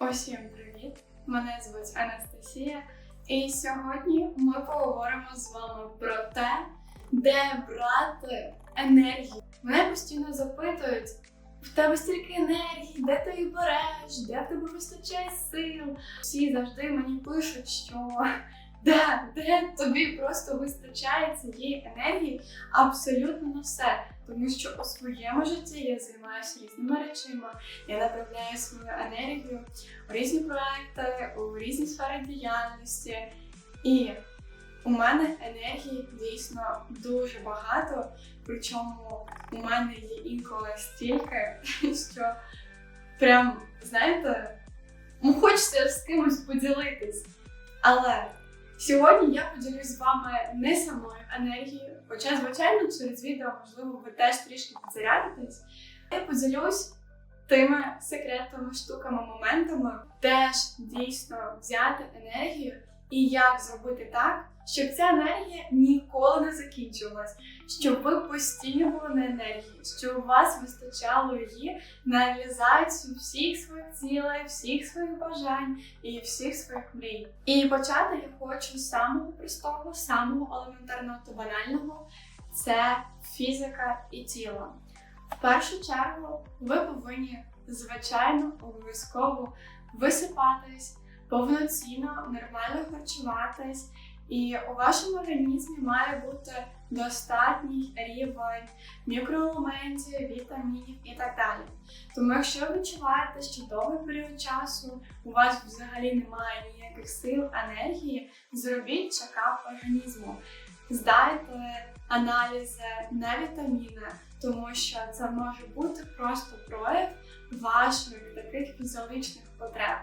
Усім привіт! Мене звуть Анастасія, і сьогодні ми поговоримо з вами про те, де брати енергію. Мене постійно запитують: в тебе стільки енергії, де ти її береш, де в тебе вистачає сил. Всі завжди мені пишуть, що да, де тобі просто вистачає цієї енергії абсолютно на все. Тому що у своєму житті я займаюся різними речами, я направляю свою енергію у різні проекти, у різні сфери діяльності. І у мене енергії дійсно дуже багато. Причому у мене є інколи стільки, що прям, знаєте, ну, хочеться з кимось поділитись. Але сьогодні я поділюсь з вами не самою енергією, хоча, звичайно, через відео, можливо, ви теж трішки підзарядитесь. Я поділюсь тими секретними штуками, моментами, де ж дійсно взяти енергію і як зробити так, щоб ця енергія ніколи не закінчувалась, щоб ви постійно були на енергії, щоб у вас вистачало її на реалізацію всіх своїх цілей, всіх своїх бажань і всіх своїх мрій. І почати я хочу з самого простого, самого елементарного та банального це фізика і тіло. В першу чергу ви повинні звичайно обов'язково висипатись, повноцінно, нормально харчуватись, і у вашому організмі має бути достатній рівень мікроелементів, вітамінів і так далі. Тому якщо ви відчуваєте, що довгий період часу у вас взагалі немає ніяких сил, енергії, зробіть чекап організму, здайте аналізи на вітаміни, тому що це може бути просто прояв ваших таких фізіологічних потреб.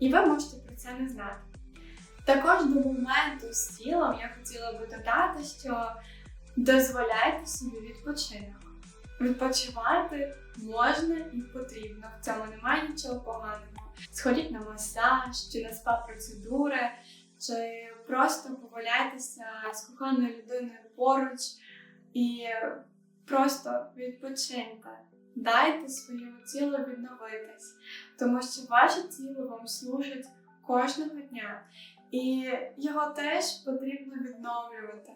І ви можете про це не знати. Також до моменту з тілом я хотіла би додати, що дозволяйте собі відпочинок. Відпочивати можна і потрібно. В цьому немає нічого поганого. Сходіть на масаж чи на спа-процедури, чи просто поваляйтеся з коханою людиною поруч і просто відпочиньте. Дайте своєму тілу відновитись, тому що ваше тіло вам служить кожного дня. І його теж потрібно відновлювати.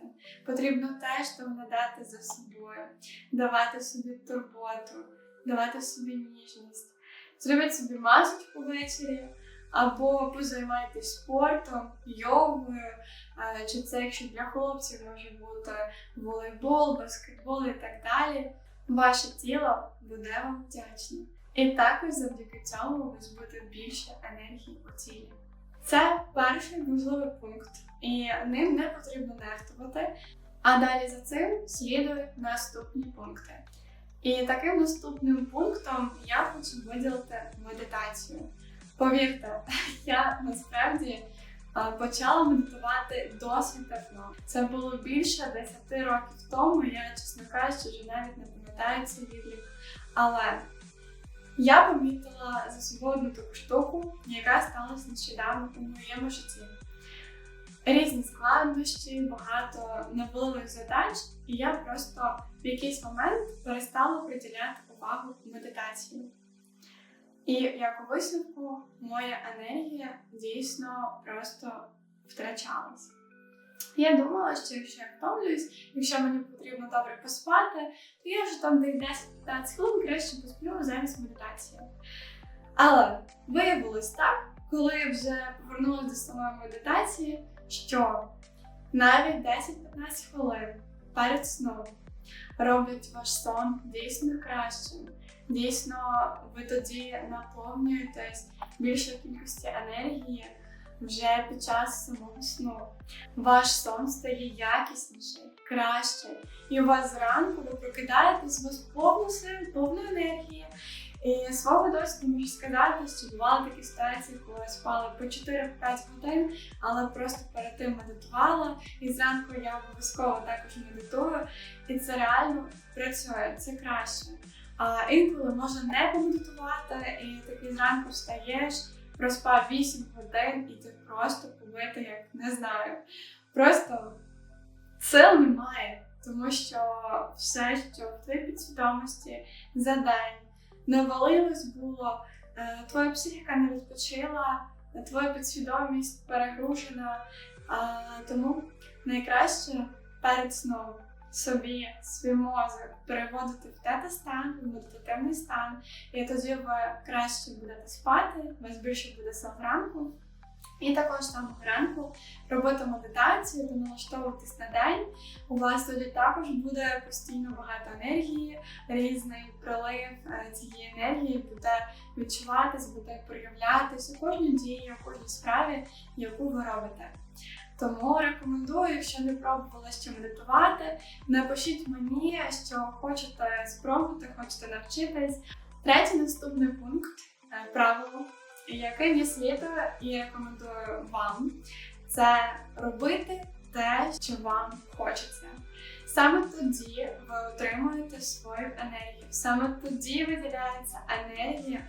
Потрібно теж доглядати за собою, давати собі турботу, давати собі ніжність. Зробіть собі масочку ввечері, або позаймайтесь спортом, йогою, чи це якщо для хлопців може бути волейбол, баскетбол і так далі. Ваше тіло буде вам вдячне. І також завдяки цьому ви збудете більше енергії у тілі. Це перший важливий пункт, і ним не потрібно нехтувати. А далі за цим слідують наступні пункти. І таким наступним пунктом я хочу виділити медитацію. Повірте, я насправді почала медитувати досить давно. Це було більше 10 років тому. Я, чесно кажучи, вже навіть не пам'ятаю цей відлік. Але я помітила за собою одну таку штуку, яка сталася нещодавно у моєму житті. Різні складнощі, багато наваливих задач, і я просто в якийсь момент перестала приділяти увагу медитації. І як у висновку, моя енергія дійсно просто втрачалась. Я думала, що якщо я втомлююсь, якщо мені потрібно добре поспати, то я вже там десь 10-15 хвилин краще посплю замість медитації. Але виявилось так, коли я вже повернулася до самої медитації, що навіть 10-15 хвилин перед сном роблять ваш сон дійсно кращим. Дійсно, ви тоді наповнюєтесь більшою кількості енергії вже під час самого сну. Ваш сон стає якісніший, краще. І у вас зранку ви прокидаєтесь, у вас повно сил, повно енергії. І свого досвіду можу сказати, що бували такі ситуації, коли я спала по 4-5 годин, але просто перед тим медитувала. І зранку я обов'язково також медитую. І це реально працює, це краще. А інколи можна не помедитувати, і такий зранку встаєш проспав 8 годин, і ти просто побитий, як не знаю. Просто сил немає, тому що все, що в твоїй підсвідомості за день навалилось було е, твоя психіка не відпочила, твоя підсвідомість перегружена. Тому найкраще перед сном собі свій мозок переводити в тета-стан, в медитативний стан, і тоді ви краще будете спати, у вас більше буде сил вранку. І також там вранку робити медитацію та налаштовуватись на день. У вас тоді також буде постійно багато енергії, різний прилив е, цієї енергії буде відчуватись, буде проявлятися у кожній дії, кожній справі, яку ви робите. Тому рекомендую, якщо не пробували ще медитувати, напишіть мені, що хочете спробувати, хочете навчитись. Третій наступний пункт е, правило, яке я слідую і рекомендую вам, це робити те, що вам хочеться. Саме тоді ви отримуєте свою енергію, саме тоді виділяється енергія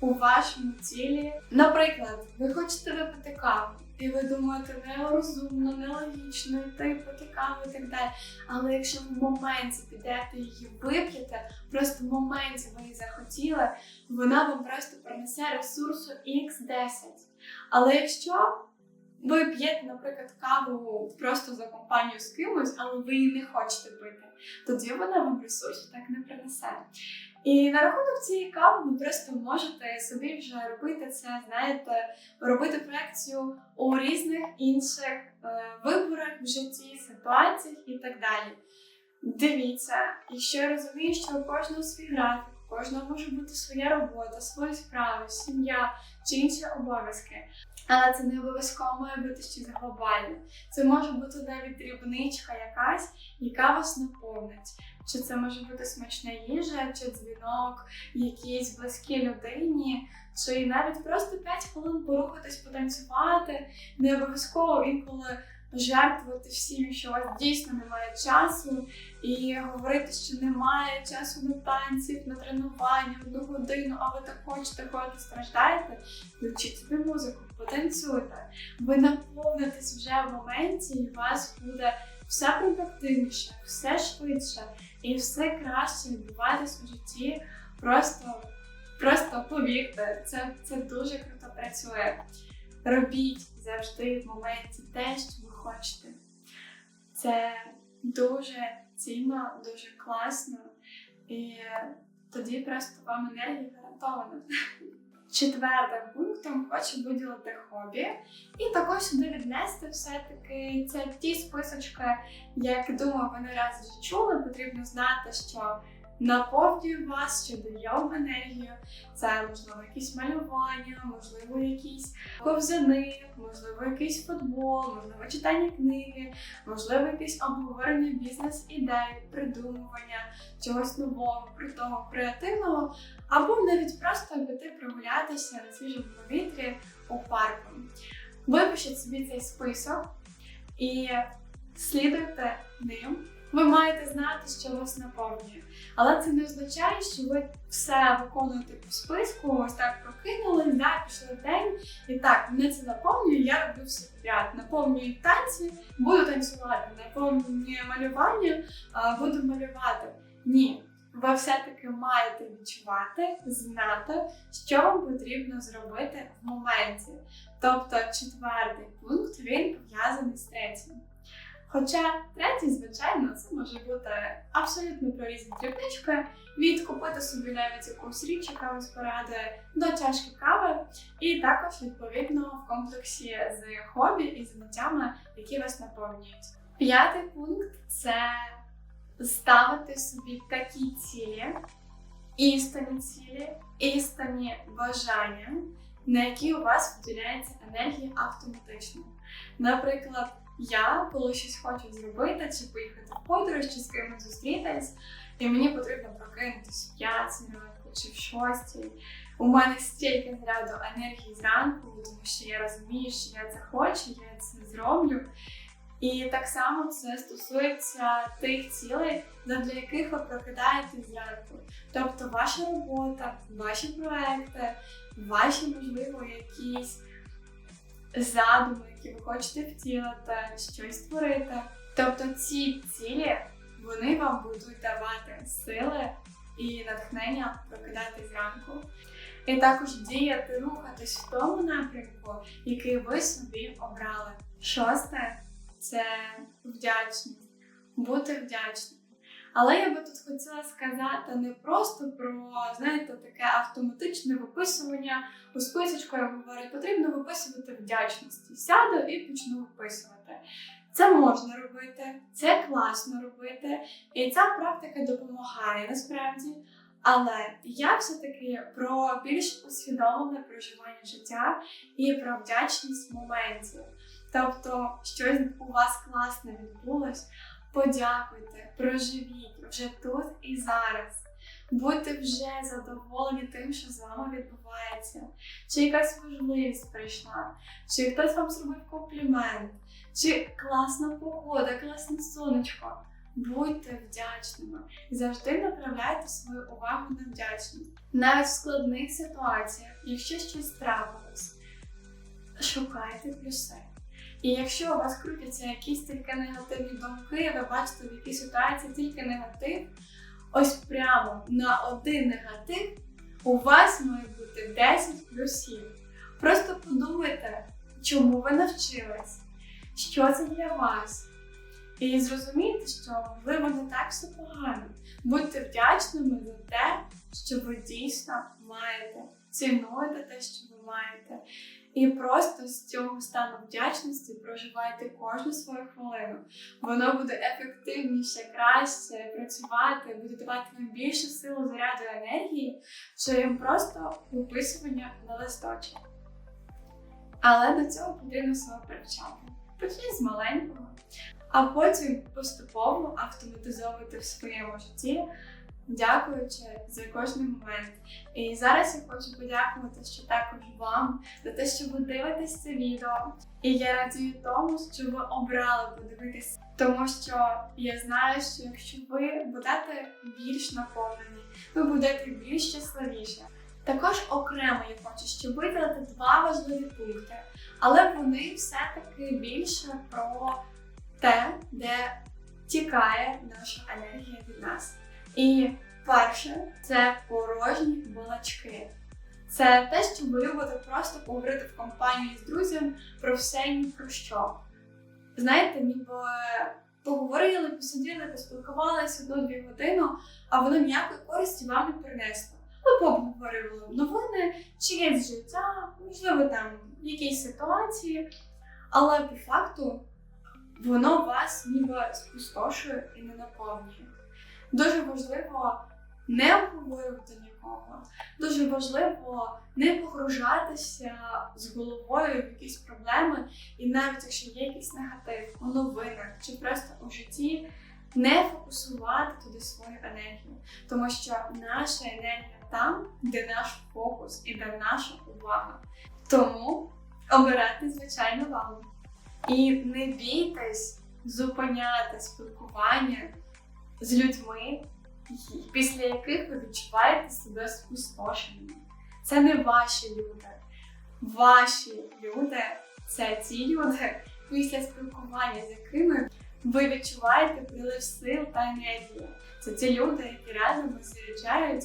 у вашому тілі. Наприклад, ви хочете випити каву. І ви думаєте, нерозумно, нелогічно йти пити каву і так далі. Але якщо в моменті підете її вип'єте, просто в моменті ви її захотіли, вона вам просто принесе ресурсу X10. Але якщо ви п'єте, наприклад, каву просто за компанію з кимось, але ви її не хочете пити, тоді вона вам ресурсу так не принесе. І на рахунок цієї кави ви просто можете собі вже робити це, знаєте, робити проекцію у різних інших е, виборах в житті, ситуаціях і так далі. Дивіться, і що я розумію, що у кожного свій графік, у кожного може бути своя робота, свої справи, сім'я чи інші обов'язки. Але це не обов'язково має бути щось глобальне. Це може бути навіть дрібничка якась, яка вас наповнить. Чи це може бути смачна їжа, чи дзвінок, якійсь близькій людині, чи навіть просто 5 хвилин порухатись, потанцювати, не обов'язково інколи жертвувати всім, що у вас дійсно немає часу, і говорити, що немає часу на танців, на тренування, одну годину, а ви так хочете, ходити, страждаєте, включіть собі музику, потанцюйте. Ви наповнитесь вже в моменті, і у вас буде все продуктивніше, все швидше і все краще відбуватись у житті. Просто, просто повірте, це, це дуже круто працює. Робіть завжди в моменті те, що ви хочете. Це дуже цінно, дуже класно, і тоді просто вам енергія гарантована. Четвертим пунктом хочу виділити хобі, і також сюди віднести все-таки це ті списочки, як думаю, вони раз чули, потрібно знати, що наповнює вас, що дає енергію. Це можливо якісь малювання, можливо, якісь ковзани, можливо, якийсь футбол, можливо, читання книги, можливо, якесь обговорення бізнес-ідей, придумування чогось нового, крутого, креативного, або навіть просто піти прогулятися на свіжому повітрі у парку. Випишіть собі цей список і слідуйте ним. Ви маєте знати, що вас наповнює. Але це не означає, що ви все виконуєте по списку, ось так прокинули, да, пішли день. І так, мене це наповнює, я роблю все підряд. Наповнюю танці, буду танцювати, наповнює малювання, буду малювати. Ні. Ви все-таки маєте відчувати, знати, що вам потрібно зробити в моменті. Тобто четвертий пункт Хоча третій, звичайно, це може бути абсолютно прорізні дрібнички, від купити собі навіть якусь річ, яка вас порадує, до чашки кави, і також відповідно в комплексі з хобі і заняттями, які вас наповнюють. П'ятий пункт це ставити собі такі цілі, істинні цілі, істинні бажання, на які у вас виділяється енергія автоматично. Наприклад, я коли щось хочу зробити, чи поїхати в подорож, чи з кимось зустрітись, і мені потрібно прокинутися в 5 ранку чи в 6. У мене стільки заряду енергії зранку, тому що я розумію, що я це хочу, я це зроблю. І так само це стосується тих цілей, для яких ви прокидаєте зранку. Тобто ваша робота, ваші проекти, ваші, можливо, якісь задуми, які ви хочете втілити, щось створити. Тобто ці цілі вони вам будуть давати сили і натхнення прокидати зранку. І також діяти, рухатись в тому напрямку, який ви собі обрали. Шосте це вдячність, бути вдячним. Але я би тут хотіла сказати не просто про, знаєте, таке автоматичне виписування у списочку, як говорять, потрібно виписувати вдячності. Сяду і почну виписувати. Це можна робити, це класно робити, і ця практика допомагає насправді. Але я все-таки про більш усвідомлене проживання життя і про вдячність моментів. Тобто, щось у вас класне відбулось, подякуйте, проживіть вже тут і зараз. Будьте вже задоволені тим, що з вами відбувається, чи якась можливість прийшла, чи хтось вам зробив комплімент, чи класна погода, класне сонечко. Будьте вдячними і завжди направляйте свою увагу на вдячність. Навіть в складних ситуаціях, якщо щось трапилось, шукайте плюси. І якщо у вас крутяться якісь тільки негативні думки, ви бачите в якій ситуації тільки негатив, ось прямо на один негатив у вас має бути 10 плюсів. Просто подумайте, чому ви навчились, що це для вас. І зрозумійте, що можливо не так все погано. Будьте вдячними за те, що ви дійсно маєте. Цінуйте те, що ви маєте. І просто з цього стану вдячності проживайте кожну свою хвилину. Воно буде ефективніше, краще працювати, буде давати вам більше силу, заряду енергії, чим просто виписування на листочок. Але до цього потрібно себе привчати. Почніть з маленького, а потім поступово автоматизовувати в своєму житті дякуючи за кожний момент. І зараз я хочу подякувати ще також вам за те, що ви дивитесь це відео. І я радію тому, що ви обрали подивитися, тому що я знаю, що якщо ви будете більш наповнені, ви будете більш щасливіші. Також окремо я хочу ще виділити два важливі пункти, але вони все-таки більше про те, де тікає наша енергія від нас. І перше це порожні балачки. Це те, що ви любите просто поговорити в компанії з друзями про все ні про що. Знаєте, ніби поговорили, посиділи, поспілкувалися одну-дві години, а воно ніякої користі вам не принесло. Ви поговорили новини, чиєсь життя, можливо, там якісь ситуації, але по факту воно вас ніби спустошує і не наповнює. Дуже важливо не обговорювати нікого. Дуже важливо не погружатися з головою в якісь проблеми, і навіть якщо є якийсь негатив у новинах чи просто у житті, не фокусувати туди свою енергію, тому що наша енергія там, де наш фокус і де наша увага. Тому обирати, звичайно, вам. І не бійтесь зупиняти спілкування з людьми, після яких ви відчуваєте себе спустошеними. Це не ваші люди. Ваші люди це ті люди, після спілкування з якими ви відчуваєте прилив сил та енергії. Це ті люди, які реально вас заряджають.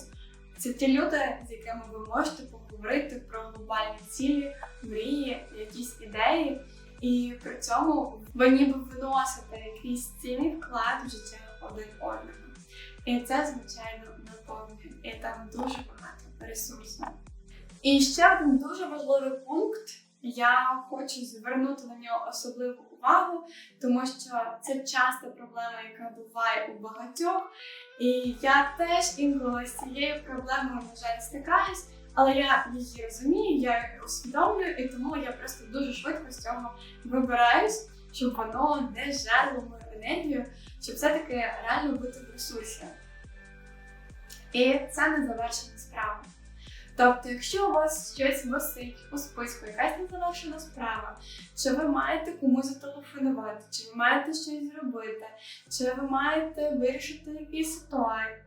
Це ті люди, з якими ви можете поговорити про глобальні цілі, мрії, якісь ідеї, і при цьому ви ніби виносите якийсь цінний вклад в життя один одного. І це, звичайно, наповнює. І там дуже багато ресурсів. І ще один дуже важливий пункт. Я хочу звернути на нього особливу увагу, тому що це часто проблема, яка буває у багатьох. І я теж інколи з цією проблемою, на жаль, стикаюсь, але я її розумію, я її усвідомлюю, і тому я просто дуже швидко з цього вибираюсь, щоб воно не жерло мою енергію, щоб все-таки реально бути в ресурсі. І це не завершена справа. Тобто, якщо у вас щось висить у списку, якась незавершена справа, чи ви маєте комусь зателефонувати, чи ви маєте щось зробити, чи ви маєте вирішити якісь ситуації,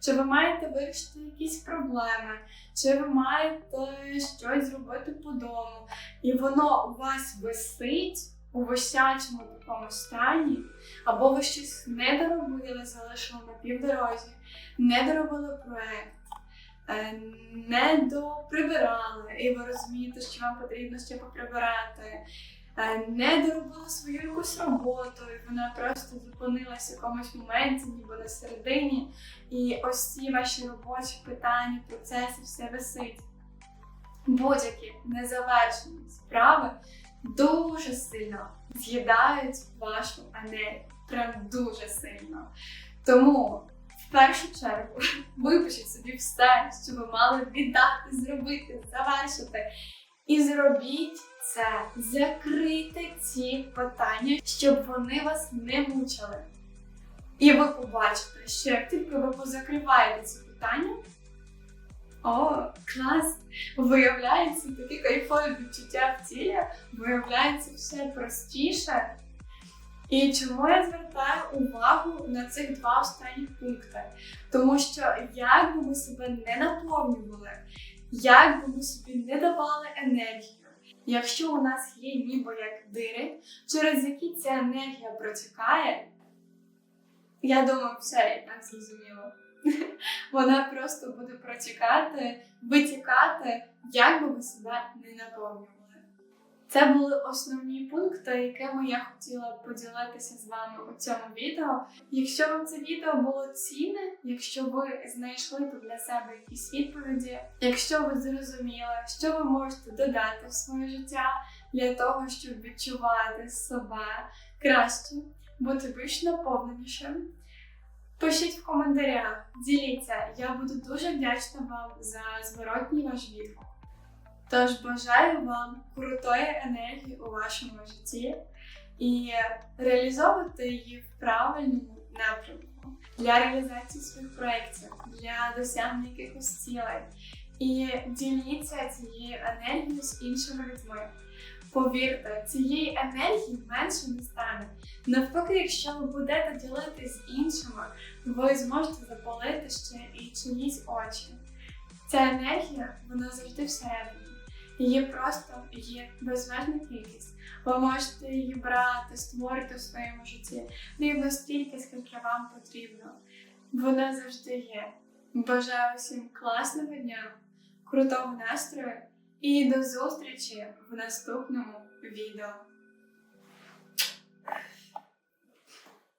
чи ви маєте вирішити якісь проблеми, чи ви маєте щось зробити по дому, і воно у вас висить у висячому такому стані, або ви щось не доробили, залишили на півдорозі, не доробили проект, е, не доприбирали, і ви розумієте, що вам потрібно ще поприбирати, е, не доробили свою якусь роботу, і вона просто зупинилася в якомусь моменті, ніби на середині, і ось ці ваші робочі питання, процеси, все висить. Будь-які незавершені справи дуже сильно з'їдають вашу енергію. Прям дуже сильно. Тому в першу чергу випишіть собі все, що ви мали віддати, зробити, завершити. І зробіть це, закрийте ці питання, щоб вони вас не мучили. І ви побачите, що як тільки ви позакриваєте ці питання, о, клас! Виявляється такі кайфові відчуття в тілі, виявляється все простіше. І чому я звертаю увагу на цих два останні пункти? Тому що як би ми себе не наповнювали, як би ми собі не давали енергію, якщо у нас є ніби як дири, через які ця енергія протікає, я думаю, все і так зрозуміло. Вона просто буде протікати, витікати, як би ви себе не наповнювали. Це були основні пункти, якими я хотіла поділитися з вами у цьому відео. Якщо вам це відео було цінне, якщо ви знайшли тут для себе якісь відповіді, якщо ви зрозуміли, що ви можете додати в своє життя для того, щоб відчувати себе краще, бути більш наповненішим. Пишіть в коментарях, діліться, я буду дуже вдячна вам за зворотній ваш відгук. Тож бажаю вам крутої енергії у вашому житті і реалізовувати її в правильному напрямку для реалізації своїх проєктів, для досягнення якихось цілей. І діліться цією енергією з іншими людьми. Повірте, цієї енергії менше не стане. Навпаки, якщо ви будете ділитися з іншими, ви зможете запалити ще і чиїсь очі. Ця енергія, вона завжди всередині. Її просто є безмежна кількість. Ви можете її брати, створити в своєму житті рівно стільки, скільки вам потрібно. Вона завжди є. Бажаю всім класного дня, крутого настрою і до зустрічі в наступному відео.